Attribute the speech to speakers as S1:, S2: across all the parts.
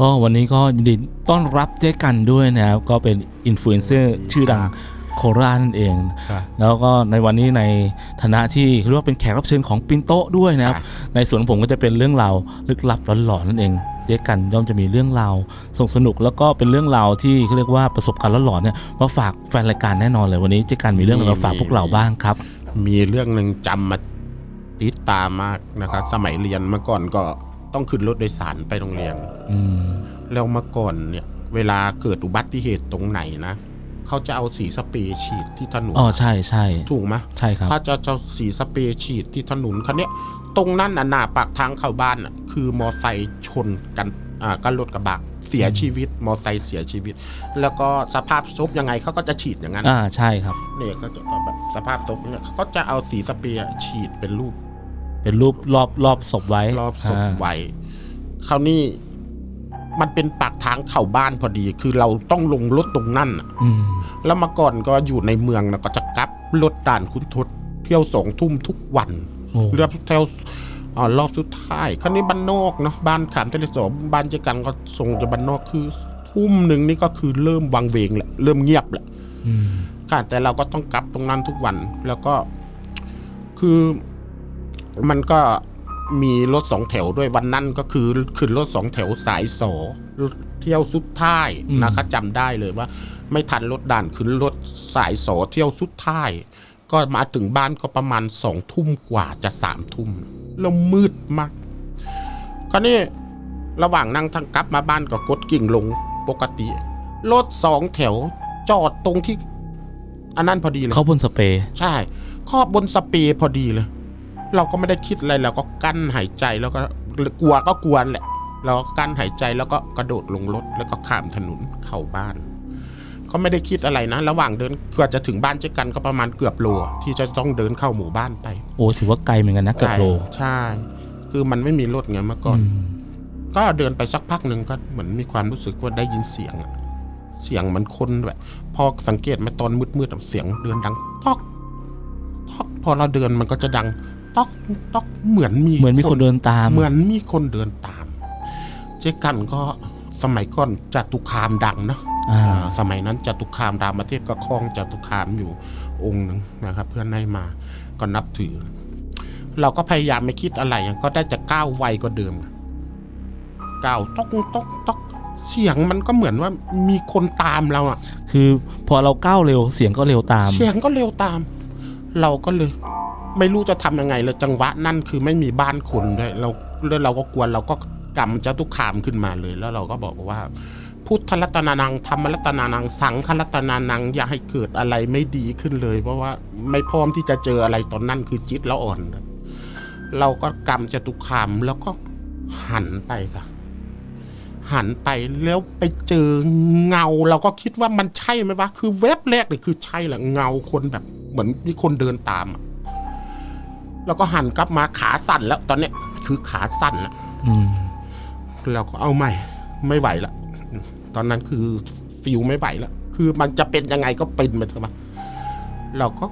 S1: ก็วันนี้ก็ยินดีต้อนรับเจ๊กันด้วยนะครับ ก็เป็นอินฟลูเอนเซอร์ชื่อดังโคราชนั่นเอง
S2: ครับ
S1: แล้วก็ในวันนี้ในฐานะที่เรียกว่าเป็นแขกรับเชิญของปินโตด้วยนะครับ
S2: ครับ
S1: ในส่วนของผมก็จะเป็นเรื่องราวลึกลับหลอนๆนั่นเอง เจ๊กันย่อมจะมีเรื่องราวสนุกสนุกแล้วก็เป็นเรื่องราวที่เขาเรียกว่าประสบการณ์หลอนๆเนี่ยมาฝากแฟนรายการแน่นอนเลยวันนี้เจ๊กันมีเรื่องอะไรมาฝากพวกเราบ้างครับ
S2: มีเรื่องหนึ่งจำมาติดตามากนะครับสมัยเรียนเมื่อก่อนก็ ต้องขึ้นรถโดยสารไปโรงเรียน
S1: อืม
S2: แล้วเมื่อก่อนเนี่ย เวลาเกิดอุบัติเหตุตรงไหนนะเขาจะเอาสีสเปรย์ฉีดที่ถนน
S1: อ๋อใช่ใช่
S2: ถูกไหม
S1: ใช่ครับ
S2: ถ้าจะจะสีสเปรย์ฉีดที่ถนนคันเนี้ยตรงนั้นน่ะหน้าปากทางเข้าบ้านน่ะคือมอไซค์ชนกันอ่ากันรถกระบะเสียชีวิต มอไซค์เสียชีวิต แล้วก็สภาพศพยังไงเขาก็จะฉีดอย่างนั้น
S1: อ่าใช่ครับ
S2: เนี่ยก็จะแบบสภาพศพเนี่ยเขาก็จะเอาสีสเปรย์ฉีดเป็นรูป
S1: เป็นรูปรอบรอบศพไว้
S2: รอบศพาไว้คราวนี้มันเป็นปากทางเข้าบ้านพอดี คือเราต้องลงรถตรงนั่นน่ะ
S1: อืม
S2: แล้วเมาก่อนก็อยู่ในเมืองนะก็จะกลับรถด่านคุณทศเที่ยวสองทุ่มทุกวัน
S1: โอ้
S2: เรือเที่ยวอ่ารอบสุดท้าย คราวนี้บ้านนอกเนาะบ้านขามทะเลสอบบ้านเจกันก็ส่งจากบ้านนอกคือทุ่มหนึ่งนี่ก็คือเริ่มวังเวงแหละเริ่มเงียบแหละ
S1: อืม
S2: ค่ะแต่เราก็ต้องกลับตรงนั้นทุกวัน แล้วก็คือ มันก็มีรถสองแถวด้วยวันนั้นก็คือขึ้นรถสองแถวสายสอเที่ยวสุดท้ายนะคะจำได้เลยว่า ไม่ทันรถด่านขึ้นรถสายสอเที่ยวสุดท้าย ก็มาถึงบ้านก็ประมาณสองทุ่มกว่าจะสามทุ่มแล้วมืดมากก็นี่ระหว่างนั่งทางกลับมาบ้านก็กดกิ่งลงปกติ รถสองแถวจอดตรงที่ อันนั้นพอดีเลย
S1: เขาบนสเปรย์
S2: ใช่ครอบบนสเปรย์พอดีเลย เราก็ไม่ได้คิดอะไรเราก็กั้นหายใจแล้วก็กลัวก็กลัวแหละ เราก็กั้นหายใจแล้วก็กระโดดลงรถแล้วก็ข้ามถนนเข้าบ้าน ก็ไม่ได้คิดอะไรนะ ระหว่างเดินเกือบจะถึงบ้านเจ๊กันก็ประมาณเกือบโลอะที่จะต้องเดินเข้าหมู่บ้านไป
S1: โอ้ถือว่าไกลเหมือนกันนะเกือบโล
S2: ใช่ คือมันไม่มีรถไงเมื่อก่อน
S1: อืม
S2: ก็เดินไปสักพักหนึ่งก็เหมือนมีความรู้สึกว่าได้ยินเสียงอะเสียงเหมันคนแบบพอสังเกตมาตอนมืดๆอะเสียงเดินดังตอกตอกพอเราเดินมันก็จะดัง ตอกตอกเหมือนมี
S1: เหมือนมีคนเดินตาม
S2: เหมือนมีคนเดินตาม เจ๊กันก็สมัยก่อนจตุคามดังเนาะ
S1: อ่า
S2: อ่าสมัยนั้นจตุคามรามเทพก็คล้องจตุคามอยู่องค์หนึ่งนะครับ เพื่อนให้มาก็นับถือ เราก็พยายามไม่คิดอะไรก็ได้จะก้าวไวกว่าเดิมก้าวต๊อกต๊อกต๊อกเสียงมันก็เหมือนว่ามีคนตามเราอะ
S1: คือพอเราก้าวเร็วเสียงก็เร็วตาม
S2: เสียงก็เร็วตาม เราก็เลย ไม่รู้จะทำยังไงเลยจังหวะนั่นคือไม่มีบ้านคนด้วยเราแล้วเราก็กลัวเราก็กำเจตุคามขึ้นมาเลย แล้วเราก็บอกว่า พุทธรัตนานังธรรมรัตนานังสังฆรัตนานังอย่าให้เกิดอะไรไม่ดีขึ้นเลย เพราะว่าไม่พร้อมที่จะเจออะไรตอนนั้นคือจิตเราอ่อน เราก็กำจตุคามแล้วก็หันไปค่ะหันไปแล้วไปเจอเงาเราก็คิดว่ามันใช่ไหมวะคือเว็บแรกเลยคือใช่แหละเงาคนแบบเหมือนมีคนเดินตามอะ แล้วก็หันกลับมาขาสั่นแล้ว ตอนเนี้ยคือขาสั่นแล้ว
S1: อืม
S2: เราก็เอาใหม่ ไม่ไหวละตอนนั้นคือฟิลไม่ไหวละคือมันจะเป็นยังไงก็เป็นไปเถอะมาเราก็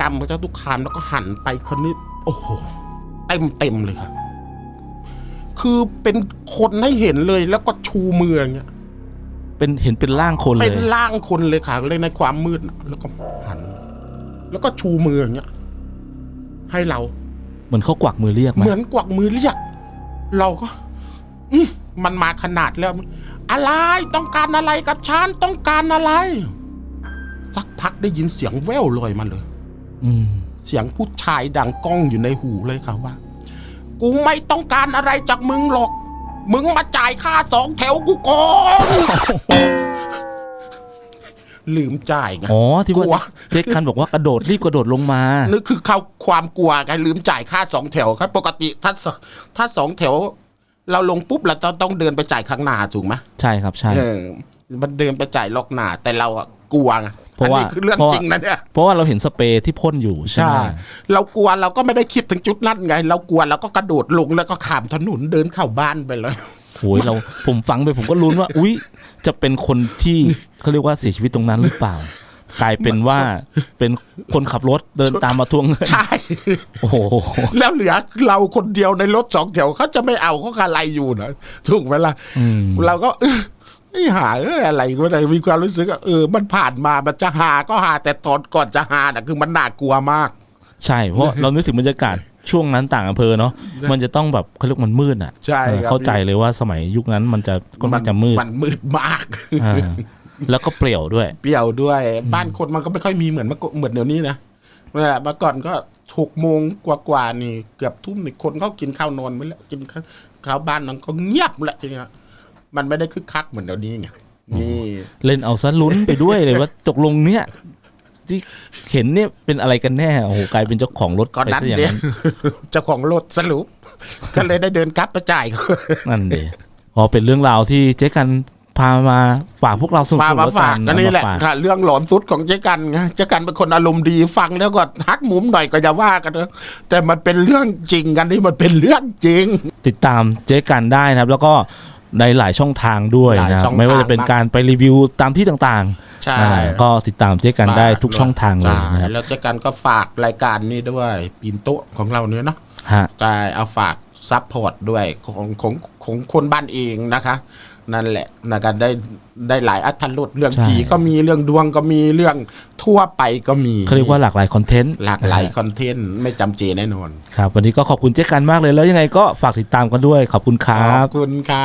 S2: กำพระเจ้าทุกคามแล้วก็หันไปคนนี้ โอ้โหเต็มเต็มๆเลยค่ะคือเป็นคนให้เห็นเลยแล้วก็ชูมืออย่างเงี้ย
S1: เป็นเห็นเป็นร่างคนเล
S2: เป็
S1: ย
S2: นร่างคนเลยค่ะเลยในความมืดน่ะแล้วก็หัน แล้วก็ชูมืออย่างเงี้ย ให้เรา
S1: เหมือนเขากวักมือเรียกไหม
S2: เหมือนกวักมือเรียก เราก็อืมมันมาขนาดแล้ว อะไรต้องการอะไรกับฉันต้องการอะไร สักพักได้ยินเสียงแว่วลอยมาเลย
S1: อืม
S2: เสียงผู้ชายดังก้องอยู่ในหูเลยค่ะว่า กูไม่ต้องการอะไรจากมึงหรอก มึงมาจ่ายค่าสองแถวกูก่อน ลืมจ่ายไง
S1: อ๋อที่
S2: กลัว
S1: ว่าเจ๊คันบอกว่ากระโดดรีบกระโดดลงมา
S2: นึกคือเขาความกลัวไงลืมจ่ายค่าสองแถวครับ ปกติถ้าสถ้าสองแถว เราลงปุ๊บเราต้องต้องเดินไปจ่ายข้างหน้าถูกไหม
S1: ใช่ครับใช่
S2: เออมันเดินไปจ่ายล็อกหน้าแต่เราอะกลัวไง
S1: เพราะว่า
S2: อันนี้คือเรื่อง
S1: เพราะว่า
S2: จริงนะเนี่ย
S1: เพราะว่าเราเห็นสเปรย์ที่พ่นอยู่ใช่
S2: ใช่
S1: ไหม
S2: เรากลัวเราก็ไม่ได้คิดถึงจุดนั้นไง เรากลัวเราก็กระโดดลงแล้วก็ข้ามถนนเดินเข้าบ้านไปเลย
S1: โอ้ยเราผมฟังไปผมก็ลุ้นว่า อุ๊ย จะเป็นคนที่เขาเรียกว่าเสียชีวิตตรงนั้นหรือเปล่า
S2: ค
S1: กลายเป็นว่าเป็นคนขับรถเดินตามมาทวงเงิน
S2: ใช่
S1: โอ้โห
S2: แล้วเหลือเราคนเดียวในรถสองแถวเขาจะไม่เอาเขาอะไรอยู่นะถูกไหมล่ะ
S1: อืม
S2: เราก็เออไอ้หาเอออะไรก็ได้มีความรู้สึกว่าเออ มันผ่านมามันจะหาก็หาแต่ตอนก่อนจะหาน่ะคือมันน่ากลัวมาก
S1: ใช่ เพราะเรานึกถึงบรรยากาศ ช่วงนั้นต่างอำเภอเนาะมันจะต้องแบบเขาเรียกมันมืดอะ
S2: ใช่
S1: เออ
S2: ครับ
S1: เข้าใจเลยว่าสมัยยุคนั้นมันจะก็มันจะมืด
S2: มันมืดมาก
S1: อ่าแล้วก็เปลี่ยวด้วย
S2: เปรี้ยวด้วย บ้านคนมันก็ไม่ค่อยมีเหมือนเมื่อก่อนเหมือนเดี๋ยวนี้นะเมื่อเมื่อก่อนก็หกโมงกว่าๆนี่เกือบทุ่มนี่คนเขากินข้าวนอนไปแล้วกินข้าวข้าวบ้านนั้นก็เงียบแหละจริงๆมันไม่ได้คึกคักเหมือนเดี๋ยวนี้ไงนี่
S1: เล่นเอาซะลุ้นไปด้วยเลยว่าตกลงเนี่ย ที่เห็นเนี่ยเป็นอะไรกันแน่โอ้โหกลายเป็นเจ้าของรถ
S2: ก่อน
S1: ไป
S2: นั้น
S1: ซะอย่าง
S2: เนี่ย
S1: นั้น
S2: เจ้าของรถสรุป ก็เลยได้เดินกลับไปจ่ายเขา
S1: นั่นเดพอเป็นเรื่องราวที่เจ๊กันพามาฝากพวกเราสนุก
S2: มา
S1: ๆ
S2: มา
S1: แล้ว
S2: ฝากกันนี่แหละ
S1: เอามาฝาก
S2: ค่ะ เรื่องหลอนสุดของเจ๊กันไงเจ๊กันเป็นคนอารมณ์ดีฟังแล้วก็ฮักมุมหน่อยก็อย่าว่ากันเถอะแต่มันเป็นเรื่องจริงกันนี่มันเป็นเรื่องจริง
S1: ติดตามเจ๊กันได้นะครับ แล้วก็ ในหลายช่องทางด้วย
S2: หลาย
S1: นะค
S2: ช่
S1: รั
S2: อบง
S1: ไม่ว่า
S2: ทาง
S1: จะเป็นการไปรีวิวตามที่ต่าง
S2: ใช่
S1: ๆอ่าก็ติดตามเจ๊กันได้ทุกช่องทางเลยนะครับ
S2: แล้วเจ๊กันก็ฝากรายการนี้ด้วยปีนโต๊ะของเราเนี่ยเนาะ
S1: ฮะ
S2: ก็เอาฝาก ซัพพอร์ตด้วยของของของคนบ้านเองนะคะ นั่นแหละนะกันได้ได้หลายอัธรสเรื่อง
S1: ใช่
S2: ผีก็มีเรื่องดวงก็มีเรื่องทั่วไปก็มี
S1: เขาเรียกว่าหลากหลายคอนเทนต์
S2: หลากหลายคอนเทนต์ไม่จำเจแน่นอน
S1: ครับ วันนี้ก็ขอบคุณเจ๊กันมากเลยแล้วยังไงก็ฝากติดตามกันด้วย ขอบคุณครั
S2: ข
S1: บ
S2: อบคุณค่ะ